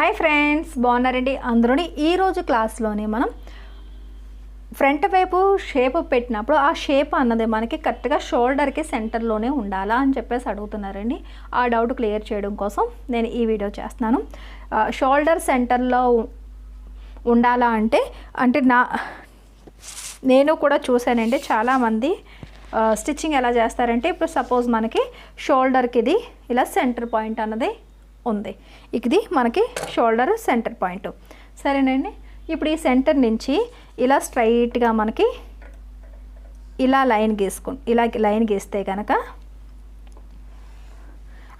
Hi friends బాగున్నారండి? అందరూని ఈరోజు క్లాస్లోనే మనం ఫ్రంట్ వైపు షేప్ పెట్టినప్పుడు ఆ షేప్ అన్నది మనకి కరెక్ట్గా షోల్డర్కి సెంటర్లోనే ఉండాలా అని చెప్పేసి అడుగుతున్నారండి. ఆ డౌట్ క్లియర్ చేయడం కోసం నేను ఈ వీడియో చేస్తున్నాను. షోల్డర్ సెంటర్లో ఉండాలా అంటే అంటే నా నేను కూడా చూశానండి చాలామంది స్టిచ్చింగ్ ఎలా చేస్తారంటే ఇప్పుడు సపోజ్ మనకి షోల్డర్కి ఇది ఇలా సెంటర్ పాయింట్ అన్నది ఉంది. ఇది మనకి షోల్డర్ సెంటర్ పాయింట్ సరేనండి? ఇప్పుడు ఈ సెంటర్ నుంచి ఇలా స్ట్రైట్గా మనకి ఇలా లైన్ గీసుకు ఇలా లైన్ గీస్తే కనుక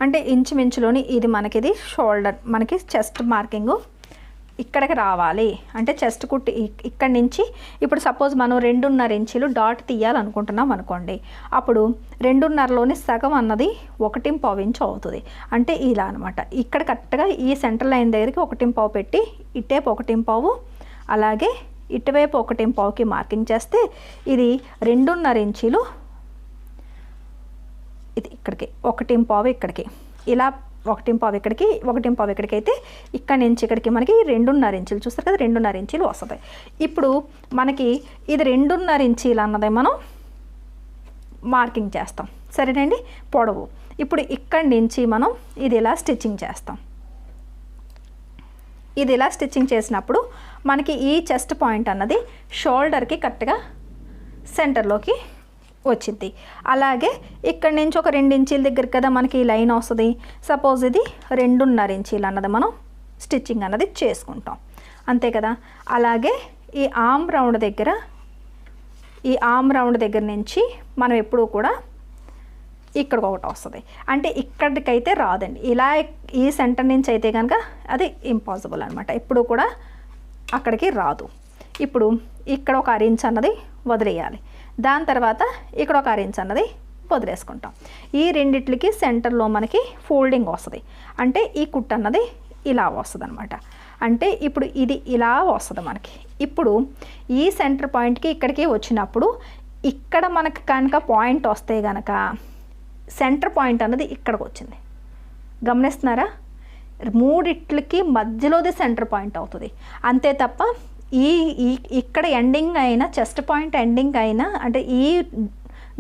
అంటే ఇంచుమించులోని ఇది మనకిది షోల్డర్ మనకి చెస్ట్ మార్కింగు ఇక్కడికి రావాలి. అంటే చెస్ట్ కుట్టి ఇక్కడి నుంచి ఇప్పుడు సపోజ్ మనం రెండున్నర ఇంచులు డాట్ తీయాలనుకుంటున్నాం అనుకోండి. అప్పుడు రెండున్నరలోని సగం అన్నది ఒకటి పావు ఇంచు అవుతుంది. అంటే ఇలా అనమాట ఇక్కడ కరెక్ట్గా ఈ సెంటర్ లైన్ దగ్గరికి ఒకటి పావు పెట్టి ఇటేపు ఒకటి పావు అలాగే ఇటువైపు ఒకటి పావుకి మార్కింగ్ చేస్తే ఇది రెండున్నర ఇంచులు ఇది ఇక్కడికి ఒకటి పావు ఇక్కడికి. ఇలా ఒకటి పావు ఇక్కడికి ఒకటి పావు ఇక్కడికి అయితే ఇక్కడ నుంచి ఇక్కడికి మనకి రెండున్నర ఇంచులు చూస్తారు కదా రెండున్నర ఇంచులు వస్తుంది. ఇప్పుడు మనకి ఇది రెండున్నర ఇంచీలు అన్నది మనం మార్కింగ్ చేస్తాం. సరేనండి? పొడవు. ఇప్పుడు ఇక్కడి నుంచి మనం ఇది ఇలా స్టిచ్చింగ్ చేస్తాం? ఇది ఇలా స్టిచ్చింగ్ చేసినప్పుడు మనకి ఈ చెస్ట్ పాయింట్ అన్నది షోల్డర్కి కరెక్ట్గా సెంటర్లోకి వచ్చింది అలాగే ఇక్కడి నుంచి ఒక రెండు ఇంచీల దగ్గర కదా మనకి ఈ లైన్ వస్తుంది. సపోజ్ ఇది రెండున్నర ఇంచీలు అన్నది మనం స్టిచ్చింగ్ అన్నది చేసుకుంటాం. అంతే కదా? అలాగే ఈ ఆమ్ రౌండ్ దగ్గర ఈ ఆమ్ రౌండ్ దగ్గర నుంచి మనం ఎప్పుడూ కూడా ఇక్కడికి ఒకటి వస్తుంది. అంటే ఇక్కడికైతే రాదండి. ఇలా ఈ సెంటర్ నుంచి అయితే కనుక అది ఇంపాసిబుల్ అనమాట ఎప్పుడు కూడా అక్కడికి రాదు. ఇప్పుడు ఇక్కడ ఒక అరించ్ అన్నది వదిలేయాలి. దాని తర్వాత ఇక్కడ ఒక అరేంజ్ అన్నది వదిలేసుకుంటాం ఈ రెండిట్లకి సెంటర్లో మనకి ఫోల్డింగ్ వస్తుంది. అంటే ఈ కుట్ అన్నది ఇలా వస్తుంది అనమాట అంటే ఇప్పుడు ఇది ఇలా వస్తుంది మనకి. ఇప్పుడు ఈ సెంటర్ పాయింట్కి ఇక్కడికి వచ్చినప్పుడు ఇక్కడ మనకు కనుక పాయింట్ వస్తే కనుక సెంటర్ పాయింట్ అన్నది ఇక్కడికి వచ్చింది. గమనిస్తున్నారా? మూడిట్లకి మధ్యలోది సెంటర్ పాయింట్ అవుతుంది. అంతే తప్ప ఈ ఇక్కడ ఎండింగ్ అయినా చెస్ట్ పాయింట్ ఎండింగ్ అయినా అంటే ఈ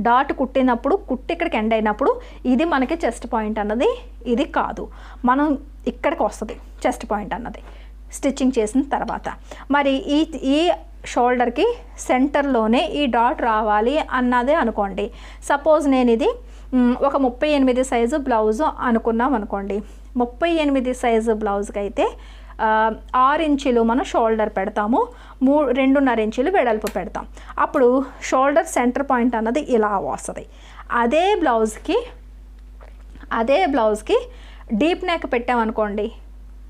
డాట్ కుట్టినప్పుడు కుట్టి ఇక్కడికి ఎండ్ అయినప్పుడు ఇది మనకి చెస్ట్ పాయింట్ అన్నది ఇది కాదు. మనం ఇక్కడికి వస్తుంది చెస్ట్ పాయింట్ అన్నది స్టిచ్చింగ్ చేసిన తర్వాత. మరి ఈ ఈ షోల్డర్కి సెంటర్లోనే ఈ డాట్ రావాలి అన్నదే అనుకోండి. సపోజ్ నేను ఇది ఒక ముప్పై ఎనిమిది సైజు బ్లౌజు అనుకున్నాం అనుకోండి. ముప్పై ఎనిమిది సైజు బ్లౌజ్కి అయితే ఆరు ఇంచులు మనం షోల్డర్ పెడతాము మూ రెండున్నర ఇంచులు వెడల్పు పెడతాం. అప్పుడు షోల్డర్ సెంటర్ పాయింట్ అన్నది ఇలా వస్తుంది. అదే బ్లౌజ్కి అదే బ్లౌజ్కి డీప్ నెక్ పెట్టామనుకోండి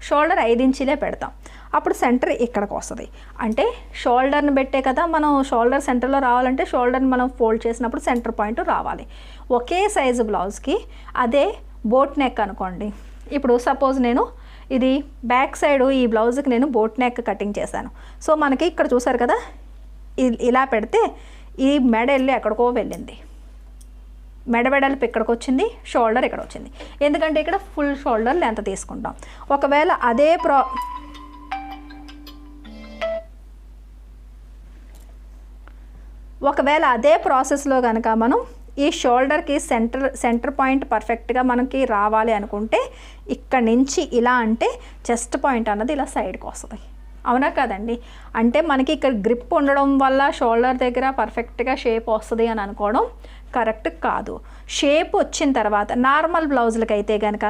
షోల్డర్ ఐదు ఇంచులే పెడతాం. అప్పుడు సెంటర్ ఇక్కడికి వస్తుంది. అంటే షోల్డర్ని పెట్టే కదా మనం షోల్డర్ సెంటర్లో రావాలంటే షోల్డర్ని మనం ఫోల్డ్ చేసినప్పుడు సెంటర్ పాయింట్ రావాలి. ఒకే సైజు బ్లౌజ్కి అదే బోట్ నెక్ అనుకోండి. ఇప్పుడు సపోజ్ నేను ఇది బ్యాక్ సైడ్ ఈ బ్లౌజ్కి నేను బోట్ నెక్ కటింగ్ చేశాను. సో మనకి ఇక్కడ చూసారు కదా ఇ- ఇలా పెడితే ఈ మెడ వెళ్ళి ఎక్కడికో వెళ్ళింది. మెడ ఇక్కడికి వచ్చింది షోల్డర్ ఇక్కడ వచ్చింది ఎందుకంటే ఇక్కడ ఫుల్ షోల్డర్ లెంత్ తీసుకుంటాం. ఒకవేళ అదే ప్రా ఒకవేళ అదే ప్రాసెస్లో కనుక మనం ఈ షోల్డర్కి సెంటర్ సెంటర్ పాయింట్ పర్ఫెక్ట్గా మనకి రావాలి అనుకుంటే ఇక్కడ నుంచి ఇలా అంటే చెస్ట్ పాయింట్ అన్నది ఇలా సైడ్కి వస్తుంది. అవునా కదండి? అంటే మనకి ఇక్కడ గ్రిప్ ఉండడం వల్ల షోల్డర్ దగ్గర పర్ఫెక్ట్గా షేప్ వస్తుంది అని అనుకోవడం కరెక్ట్ కాదు. షేప్ వచ్చిన తర్వాత నార్మల్ బ్లౌజులకి అయితే కనుక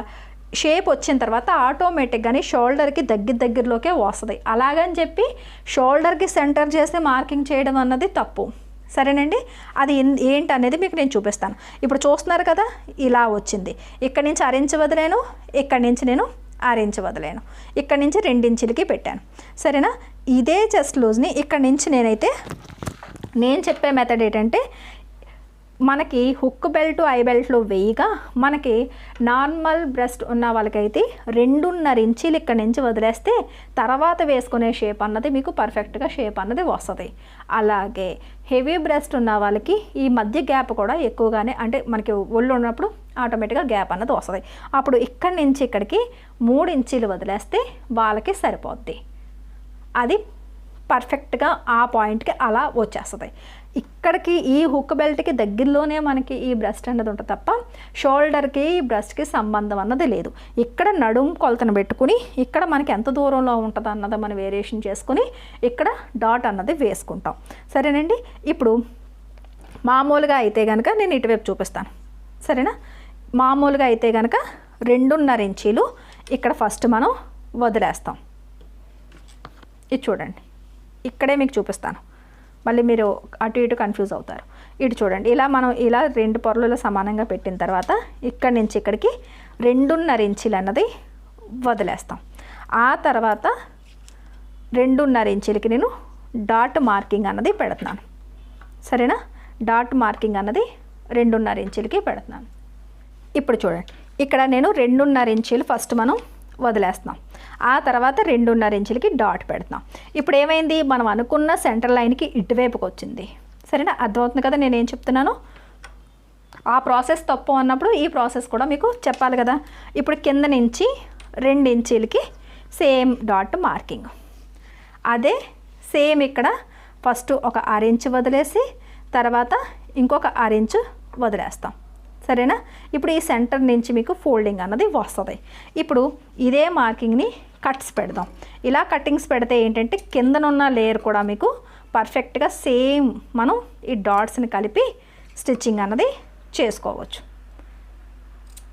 షేప్ వచ్చిన తర్వాత ఆటోమేటిక్గానే షోల్డర్కి దగ్గర దగ్గరలోకే వస్తుంది. అలాగని చెప్పి షోల్డర్కి సెంటర్ చేసి మార్కింగ్ చేయడం అన్నది తప్పు. సరేనండి? అది ఏంటి అనేది మీకు నేను చూపిస్తాను. ఇప్పుడు చూస్తున్నారు కదా ఇలా వచ్చింది. ఇక్కడి నుంచి అరించి వదిలేను ఇక్కడి నుంచి నేను అరించి వదిలేను ఇక్కడి నుంచి రెండించులకి పెట్టాను. సరేనా? ఇదే చెస్ట్ లూజ్ని ఇక్కడి నుంచి నేనైతే నేను చెప్పే మెథడ్ ఏంటంటే మనకి హుక్ బెల్ట్ ఐ బెల్ట్లో వేయగా మనకి నార్మల్ బ్రెస్ట్ ఉన్న వాళ్ళకైతే రెండున్నర ఇంచీలు ఇక్కడ నుంచి వదిలేస్తే తర్వాత వేసుకునే షేప్ అన్నది మీకు పర్ఫెక్ట్గా షేప్ అన్నది వస్తుంది. అలాగే హెవీ బ్రెస్ట్ ఉన్న వాళ్ళకి ఈ మధ్య గ్యాప్ కూడా ఎక్కువగానే అంటే మనకి ఒళ్ళు ఉన్నప్పుడు ఆటోమేటిక్గా గ్యాప్ అన్నది వస్తుంది. అప్పుడు ఇక్కడి నుంచి ఇక్కడికి మూడు ఇంచీలు వదిలేస్తే వాళ్ళకి సరిపోద్ది. అది పర్ఫెక్ట్గా ఆ పాయింట్కి అలా వచ్చేస్తుంది. ఇక్కడికి ఈ హుక్ బెల్ట్కి దగ్గరలోనే మనకి ఈ బ్రెస్ట్ అన్నది ఉంటుంది తప్ప షోల్డర్కి బ్రెస్ట్కి సంబంధం అన్నది లేదు. ఇక్కడ నడుం కొలతను పెట్టుకుని ఇక్కడ మనకి ఎంత దూరంలో ఉంటుంది అన్నది మనం వేరియేషన్ చేసుకుని ఇక్కడ డాట్ అన్నది వేసుకుంటాం. సరేనండి? ఇప్పుడు మామూలుగా అయితే కనుక నేను ఇటువైపు చూపిస్తాను. సరేనా? మామూలుగా అయితే కనుక రెండున్నర ఇంచీలు ఇక్కడ ఫస్ట్ మనం వదిలేస్తాం. ఇది చూడండి. ఇక్కడే మీకు చూపిస్తాను. మళ్ళీ మీరు అటు ఇటు కన్ఫ్యూజ్ అవుతారు. ఇటు చూడండి ఇలా మనం ఇలా రెండు పొరలలో సమానంగా పెట్టిన తర్వాత ఇక్కడి నుంచి ఇక్కడికి రెండున్నర ఇంచీలు అన్నది వదిలేస్తాం. ఆ తర్వాత రెండున్నర ఇంచీలకి నేను డాట్ మార్కింగ్ అన్నది పెడుతున్నాను. సరేనా? డాట్ మార్కింగ్ అన్నది రెండున్నర ఇంచులకి పెడుతున్నాను. ఇప్పుడు చూడండి ఇక్కడ నేను రెండున్నర ఇంచులు ఫస్ట్ మనం వదిలేస్తున్నాం. ఆ తర్వాత రెండున్నర ఇంచులకి డాట్ పెడుతున్నాం. ఇప్పుడు ఏమైంది? మనం అనుకున్న సెంటర్ లైన్కి ఇటువైపుకి వచ్చింది. సరేనా? అర్థమవుతుంది కదా నేను ఏం చెప్తున్నాను? ఆ ప్రాసెస్ తప్పు అన్నప్పుడు ఈ ప్రాసెస్ కూడా మీకు చెప్పాలి కదా. ఇప్పుడు కింద నుంచి రెండు ఇంచీలకి సేమ్ డాట్ మార్కింగ్. అదే సేమ్ ఇక్కడ ఫస్ట్ ఒక అరెంచ్ వదిలేసి తర్వాత ఇంకొక అరెంచ్ వదిలేస్తాం. సరేనా? ఇప్పుడు ఈ సెంటర్ నుంచి మీకు ఫోల్డింగ్ అన్నది వస్తుంది. ఇప్పుడు ఇదే మార్కింగ్ని కట్స్ పెడదాం. ఇలా కట్టింగ్స్ పెడితే ఏంటంటే కిందనున్న లేయర్ కూడా మీకు పర్ఫెక్ట్గా సేమ్ మనం ఈ డాట్స్ని కలిపి స్టిచ్చింగ్ అన్నది చేసుకోవచ్చు.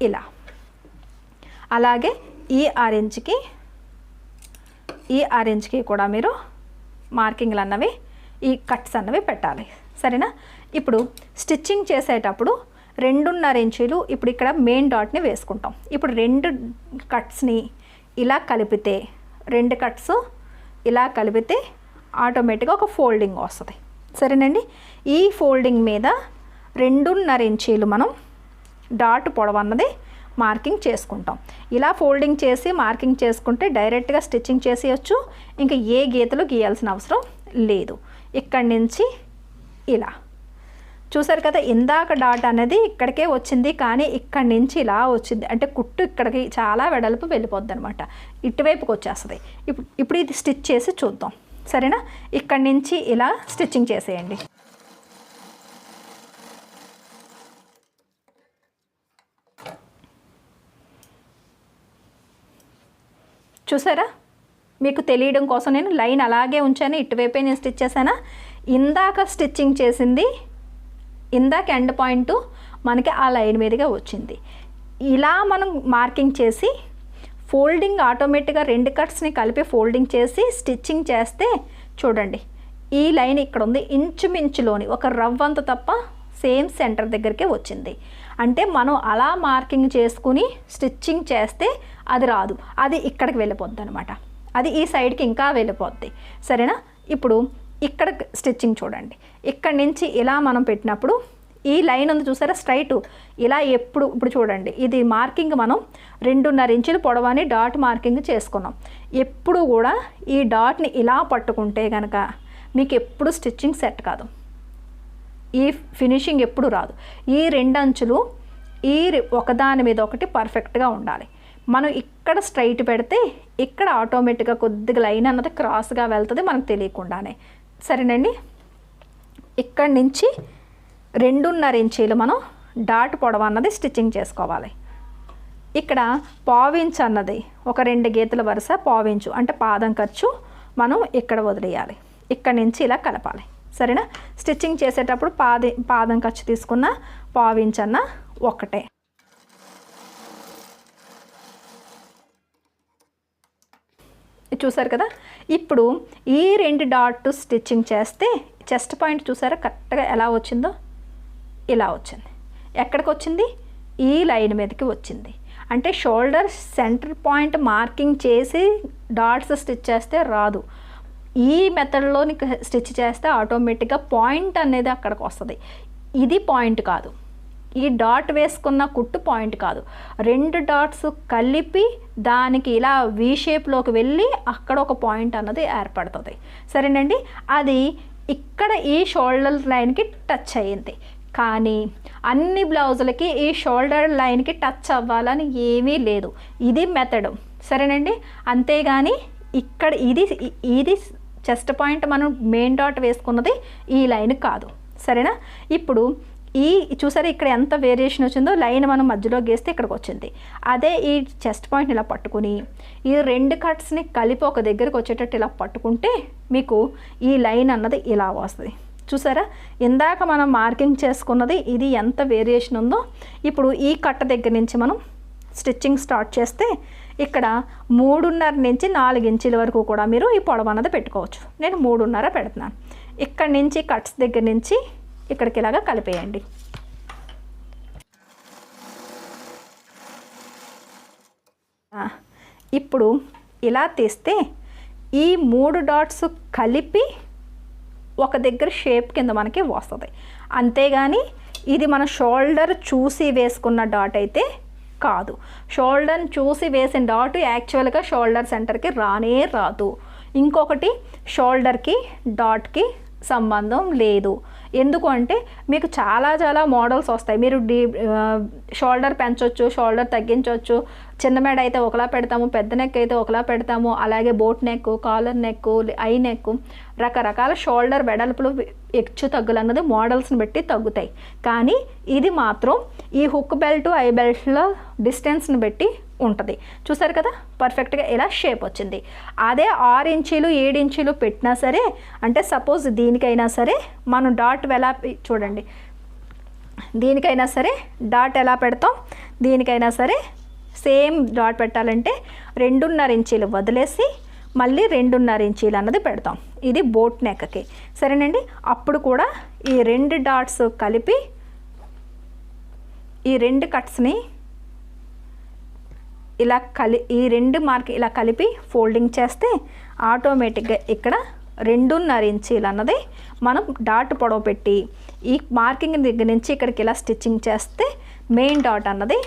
ఇలా. అలాగే ఈ ఆరెంజ్కి ఈ ఆరెంజ్కి కూడా మీరు మార్కింగ్లు అన్నవి ఈ కట్స్ అన్నవి పెట్టాలి. సరేనా? ఇప్పుడు స్టిచ్చింగ్ చేసేటప్పుడు రెండున్నర ఇంచులు ఇప్పుడు ఇక్కడ మెయిన్ డాట్ని వేసుకుంటాం. ఇప్పుడు రెండు కట్స్ని ఇలా కలిపితే రెండు కట్స్ ఇలా కలిపితే ఆటోమేటిక్గా ఒక ఫోల్డింగ్ వస్తుంది. సరేనండి? ఈ ఫోల్డింగ్ మీద రెండున్నర ఇంచీలు మనం డాట్ పొడవన్నది మార్కింగ్ చేసుకుంటాం. ఇలా ఫోల్డింగ్ చేసి మార్కింగ్ చేసుకుంటే డైరెక్ట్గా స్టిచ్చింగ్ చేసేయచ్చు. ఇంకా ఏ గీతలు గీయాల్సిన అవసరం లేదు. ఇక్కడి నుంచి ఇలా. చూసారు కదా ఇందాక డాట్ అనేది ఇక్కడికే వచ్చింది కానీ ఇక్కడి నుంచి ఇలా వచ్చింది. అంటే కుట్టు ఇక్కడికి చాలా వెడల్పు వెళ్ళిపోద్ది అనమాట ఇటువైపుకి వచ్చేస్తుంది. ఇప్పుడు ఇప్పుడు ఇది స్టిచ్ చేసి చూద్దాం. సరేనా? ఇక్కడి నుంచి ఇలా స్టిచ్చింగ్ చేసేయండి. చూసారా? మీకు తెలియడం కోసం నేను లైన్ అలాగే ఉంచాను ఇటువైపే నేను స్టిచ్ చేశానా? ఇందాక స్టిచ్చింగ్ చేసింది ఇందాక ఎండ్ పాయింట్ మనకి ఆ లైన్ మీదుగా వచ్చింది. ఇలా మనం మార్కింగ్ చేసి ఫోల్డింగ్ ఆటోమేటిక్గా రెండు కట్స్ని కలిపి ఫోల్డింగ్ చేసి స్టిచ్చింగ్ చేస్తే చూడండి ఈ లైన్ ఇక్కడ ఉంది. ఇంచుమించులోని ఒక రవ్వంత తప్ప సేమ్ సెంటర్ దగ్గరికే వచ్చింది. అంటే మనం అలా మార్కింగ్ చేసుకుని స్టిచ్చింగ్ చేస్తే అది రాదు. అది ఇక్కడికి వెళ్ళిపోద్ది అనమాట అది ఈ సైడ్కి ఇంకా వెళ్ళిపోద్ది. సరేనా? ఇప్పుడు ఇక్కడ స్టిచ్చింగ్ చూడండి. ఇక్కడ నుంచి ఇలా మనం పెట్టినప్పుడు ఈ లైన్ ఉంది చూసారా? స్ట్రైట్. ఇలా ఎప్పుడు ఇప్పుడు చూడండి. ఇది మార్కింగ్ మనం రెండున్నర ఇంచులు పొడవని డాట్ మార్కింగ్ చేసుకున్నాం. ఎప్పుడు కూడా ఈ డాట్ని ఇలా పట్టుకుంటే కనుక మీకు ఎప్పుడు స్టిచ్చింగ్ సెట్ కాదు. ఈ ఫినిషింగ్ ఎప్పుడు రాదు. ఈ రెండు అంచులు ఈ ఒకదాని మీద ఒకటి పర్ఫెక్ట్గా ఉండాలి. మనం ఇక్కడ స్ట్రైట్ పెడితే ఇక్కడ ఆటోమేటిక్గా కొద్దిగా లైన్ అన్నది క్రాస్గా వెళ్తుంది మనకు తెలియకుండానే. సరేనండి. ఇక్కడి నుంచి రెండున్నర ఇంచీలు మనం డాట్ పొడవు అన్నది స్టిచ్చింగ్ చేసుకోవాలి. ఇక్కడ పావించ్ అన్నది ఒక రెండు గీతల వరుస పావించు అంటే పాదం ఖర్చు మనం ఇక్కడ వదిలేయాలి. ఇక్కడ నుంచి ఇలా కలపాలి. సరేనా? స్టిచ్చింగ్ చేసేటప్పుడు పాది పాదం ఖర్చు తీసుకున్న పావించ్ అన్న ఒకటే. ఇది చూసారు కదా? ఇప్పుడు ఈ రెండు డాట్ స్టిచ్చింగ్ చేస్తే చెస్ట్ పాయింట్ చూసారా కరెక్ట్గా ఎలా వచ్చిందో? ఇలా వచ్చింది. ఎక్కడికి వచ్చింది? ఈ లైన్ మీదకి వచ్చింది. అంటే షోల్డర్ సెంటర్ పాయింట్ మార్కింగ్ చేసి డాట్స్ స్టిచ్ చేస్తే రాదు. ఈ మెథడ్లో నీకు స్టిచ్ చేస్తే ఆటోమేటిక్గా పాయింట్ అనేది అక్కడికి వస్తుంది. ఇది పాయింట్ కాదు. ఈ డాట్ వేసుకున్న కుట్టు పాయింట్ కాదు. రెండు డాట్స్ కలిపి దానికి ఇలా వీ షేప్లోకి వెళ్ళి అక్కడ ఒక పాయింట్ అన్నది ఏర్పడుతుంది. సరేనండి? అది ఇక్కడ ఈ షోల్డర్ లైన్కి టచ్ అయ్యింది. కానీ అన్ని బ్లౌజులకి ఈ షోల్డర్ లైన్కి టచ్ అవ్వాలని ఏమీ లేదు. ఇది మెథడ్ సరేనండి? అంతేగాని ఇక్కడ ఇది ఇది చెస్ట్ పాయింట్ మనం మెయిన్ డాట్ వేసుకున్నది ఈ లైన్ కాదు. సరేనా? ఇప్పుడు ఈ చూసారా ఇక్కడ ఎంత వేరియేషన్ వచ్చిందో? లైన్ మనం మధ్యలో గీస్తే ఇక్కడికి వచ్చింది. అదే ఈ చెస్ట్ పాయింట్ ఇలా పట్టుకుని ఈ రెండు కట్స్ని కలిపి ఒక దగ్గరికి వచ్చేటట్టు ఇలా పట్టుకుంటే మీకు ఈ లైన్ అన్నది ఇలా వస్తుంది. చూసారా? ఇందాక మనం మార్కింగ్ చేసుకున్నది ఇది ఎంత వేరియేషన్ ఉందో ఇప్పుడు ఈ కట్ట దగ్గర నుంచి మనం స్టిచ్చింగ్ స్టార్ట్ చేస్తే ఇక్కడ మూడున్నర నుంచి నాలుగు ఇంచుల వరకు కూడా మీరు ఈ పొడవు అన్నది పెట్టుకోవచ్చు. నేను మూడున్నర పెడుతున్నాను. ఇక్కడ నుంచి కట్స్ దగ్గర నుంచి ఇక్కడికి ఇలాగా కలిపేయండి. ఇప్పుడు ఇలా తీస్తే ఈ మూడు డాట్స్ కలిపి ఒక దగ్గర షేప్ కింద మనకి వస్తుంది. అంతేగాని ఇది మన షోల్డర్ చూసి వేసుకున్న డాట్ అయితే కాదు. షోల్డర్ చూసి వేసిన డాట్ యాక్చువల్గా షోల్డర్ సెంటర్కి రానే రాదు. ఇంకొకటి షోల్డర్కి డాట్కి సంబంధం లేదు. ఎందుకు అంటే మీకు చాలా చాలా మోడల్స్ వస్తాయి. మీరు డీ షోల్డర్ పెంచవచ్చు షోల్డర్ తగ్గించవచ్చు చిన్న మెడ అయితే ఒకలా పెడతాము పెద్ద నెక్ అయితే ఒకలా పెడతాము అలాగే boat neck collar neck I neck రకరకాల షోల్డర్ వెడల్పులు హెచ్చు తగ్గులు అన్నది మోడల్స్ని బట్టి తగ్గుతాయి. కానీ ఇది మాత్రం ఈ హుక్ బెల్ట్ ఐ బెల్ట్లో డిస్టెన్స్ని బట్టి ఉంటుంది. చూసారు కదా? పర్ఫెక్ట్గా ఇలా షేప్ వచ్చింది. అదే ఆరు ఇంచీలు ఏడు ఇంచీలు పెట్టినా సరే అంటే సపోజ్ దీనికైనా సరే మనం డాట్ ఎలా చూడండి. దీనికైనా సరే డాట్ ఎలా పెడతాం? దీనికైనా సరే సేమ్ డాట్ పెట్టాలంటే రెండున్నర ఇంచీలు వదిలేసి మళ్ళీ రెండున్నర ఇంచీలు అన్నది పెడతాం. ఇది బోట్ నెక్కకి సరేనండి? అప్పుడు కూడా ఈ రెండు డాట్స్ కలిపి ఈ రెండు కట్స్ని ఇలా కలి ఈ రెండు మార్క్ ఇలా కలిపి ఫోల్డింగ్ చేస్తే ఆటోమేటిక్గా ఇక్కడ రెండున్నర ఇంచీలు అన్నది మనం డాట్ పొడవు పెట్టి ఈ మార్కింగ్ దగ్గర నుంచి ఇక్కడికి ఇలా స్టిచ్చింగ్ చేస్తే మెయిన్ డాట్ అన్నది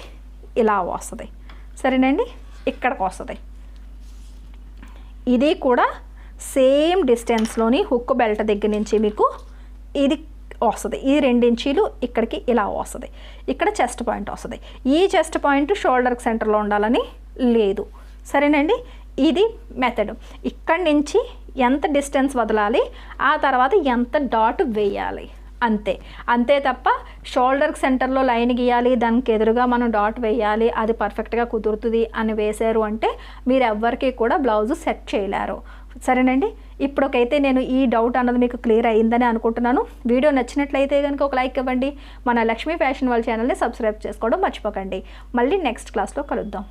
ఇలా వస్తుంది. సరేనండి? ఇక్కడికి వస్తుంది. ఇది కూడా సేమ్ డిస్టెన్స్లోని హుక్ బెల్ట్ దగ్గర నుంచి మీకు ఇది వస్తుంది. ఈ రెండించీలు ఇక్కడికి ఇలా వస్తుంది. ఇక్కడ చెస్ట్ పాయింట్ వస్తుంది. ఈ చెస్ట్ పాయింట్ షోల్డర్ సెంటర్లో ఉండాలని లేదు. సరేనండి? ఇది మెథడ్ ఇక్కడి నుంచి ఎంత డిస్టెన్స్ వదలాలి ఆ తర్వాత ఎంత డాట్ వేయాలి. అంతే. అంతే తప్ప షోల్డర్ సెంటర్లో లైన్ గీయాలి దానికి ఎదురుగా మనం డాట్ వేయాలి అది పర్ఫెక్ట్గా కుదురుతుంది అని వేశారు అంటే మీరు ఎవ్వరికి కూడా బ్లౌజ్ సెట్ చేయలేరు. సరేనండి. ఇప్పుడొకైతే నేను ఈ డౌట్ అన్నది మీకు క్లియర్ అయ్యిందని అనుకుంటున్నాను. వీడియో నచ్చినట్లయితే కనుక ఒక లైక్ ఇవ్వండి. మన లక్ష్మీ ఫ్యాషన్ వాళ్ళ ఛానల్ని సబ్స్క్రైబ్ చేసుకోవడం మర్చిపోకండి. మళ్ళీ నెక్స్ట్ క్లాస్లో కలుద్దాం.